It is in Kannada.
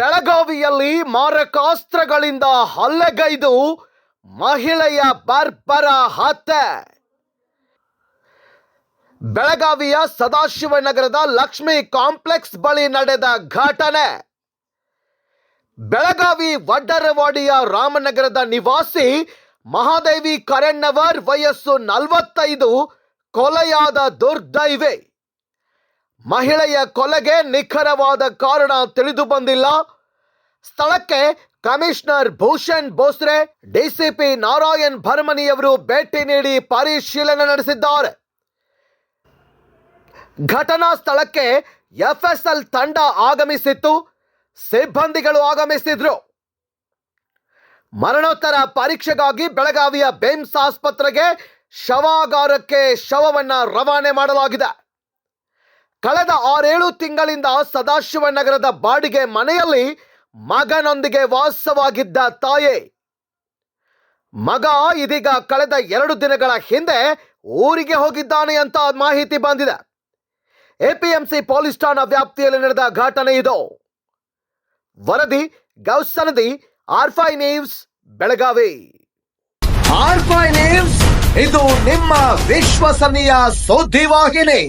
ಬೆಳಗಾವಿಯಲ್ಲಿ ಮಾರಕಾಸ್ತ್ರಗಳಿಂದ ಹಲ್ಲೆಗೈದು ಮಹಿಳೆಯ ಬರ್ಬರ ಹತ್ಯೆ. ಬೆಳಗಾವಿಯ ಸದಾಶಿವನಗರದ ಲಕ್ಷ್ಮಿ ಕಾಂಪ್ಲೆಕ್ಸ್ ಬಳಿ ನಡೆದ ಘಟನೆ. ಬೆಳಗಾವಿ ವಡ್ಡರವಾಡಿಯ ರಾಮನಗರದ ನಿವಾಸಿ ಮಹಾದೇವಿ ಕರೆಣ್ಣವರ್ ವಯಸ್ಸು ನಲವತ್ತೈದು, ಕೊಲೆಯಾದ ದುರ್ದೈವೆ. ಮಹಿಳೆಯ ಕೊಲೆಗೆ ನಿಖರವಾದ ಕಾರಣ ತಿಳಿದು ಬಂದಿಲ್ಲ. ಸ್ಥಳಕ್ಕೆ ಕಮಿಷನರ್ ಭೂಷಣ್ ಬೋಸ್ರೆ ಡಿಸಿಪಿ ನಾರಾಯಣ್ ಭರ್ಮನಿಯವರು ಭೇಟಿ ನೀಡಿ ಪರಿಶೀಲನೆ ನಡೆಸಿದ್ದಾರೆ. ಘಟನಾ ಸ್ಥಳಕ್ಕೆ ಎಫ್ಎಸ್ಎಲ್ ತಂಡ ಆಗಮಿಸಿತ್ತು. ಸಿಬ್ಬಂದಿಗಳು ಆಗಮಿಸಿದ್ರು. ಮರಣೋತ್ತರ ಪರೀಕ್ಷೆಗಾಗಿ ಬೆಳಗಾವಿಯ ಬೇಮ್ಸ್ ಆಸ್ಪತ್ರೆಗೆ ಶವಾಗಾರಕ್ಕೆ ಶವವನ್ನು ರವಾನೆ ಮಾಡಲಾಗಿದೆ. ಕಳೆದ ಆರೇಳು ತಿಂಗಳಿಂದ ಸದಾಶಿವನಗರದ ಬಾಡಿಗೆ ಮನೆಯಲ್ಲಿ ಮಗನೊಂದಿಗೆ ವಾಸವಾಗಿದ್ದ ತಾಯಿ. ಮಗ ಇದೀಗ ಕಳೆದ ಎರಡು ದಿನಗಳ ಹಿಂದೆ ಊರಿಗೆ ಹೋಗಿದ್ದಾನೆ ಅಂತ ಮಾಹಿತಿ ಬಂದಿದೆ. ಎಪಿಎಂಸಿ ಪೊಲೀಸ್ ಠಾಣಾ ವ್ಯಾಪ್ತಿಯಲ್ಲಿ ನಡೆದ ಘಟನೆ ಇದು. ವರದಿ ಗೌಸನದಿ ಆರ್ಫೈ ನ್ಯೂಸ್, ಬೆಳಗಾವಿ. ಆರ್ಫೈ ನ್ಯೂಸ್, ಇದು ನಿಮ್ಮ ವಿಶ್ವಸನೀಯ ಸುದ್ದಿವಾಹಿನಿ.